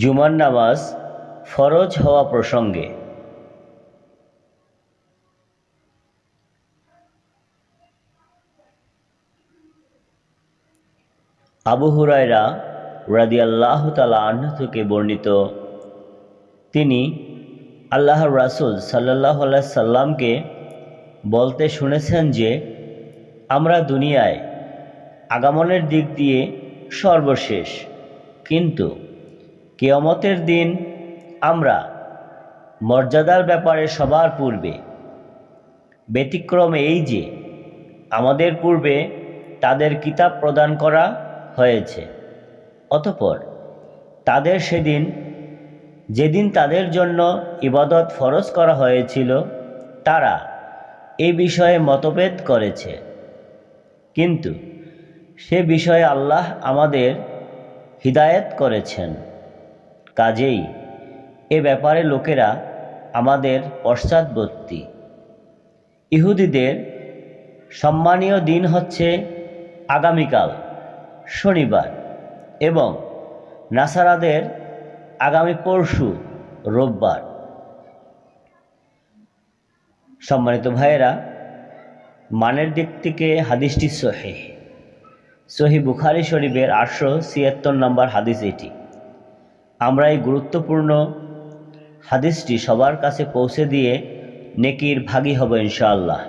জুমার নামাজ ফরজ হওয়া প্রসঙ্গে। আবু হুরায়রা রাদিয়াল্লাহ তালা আহ্ন থেকে বর্ণিত, তিনি আল্লাহর রাসুল সাল্লাহ সাল্লামকে বলতে শুনেছেন যে, আমরা দুনিয়ায় আগামনের দিক দিয়ে সর্বশেষ, কিন্তু কেয়ামতের দিন আমরা মর্যাদার ব্যাপারে সবার পূর্বে ব্যতিক্রম এই যে আমাদের পূর্বে তাদের কিতাব প্রদান করা হয়েছে, অতপর তাদের সেদিন, যেদিন তাদের জন্য ইবাদত ফরজ করা হয়েছিল, তারা এ বিষয়ে মতভেদ করেছে। কিন্তু সে বিষয়ে আল্লাহ আমাদের হিদায়ত করেছেন। কাজেই। এ ব্যাপারে লোকেরা আমাদের পশ্চাৎবর্তী ইহুদিদের সম্মানীয় দিন হচ্ছে আগামীকাল, শনিবার এবং নাসারাদের আগামী পরশু, রোববার। সম্মানিত ভাইয়েরা, মানের দিক থেকে হাদিসটি সহি। সহি বুখারি শরীফের আটশো ছিয়াত্তর নম্বর হাদিস এটি। আমরা এই গুরুত্বপূর্ণ হাদিসটি সবার কাছে পৌঁছে দিয়ে নেকির ভাগী হব ইনশাআল্লাহ।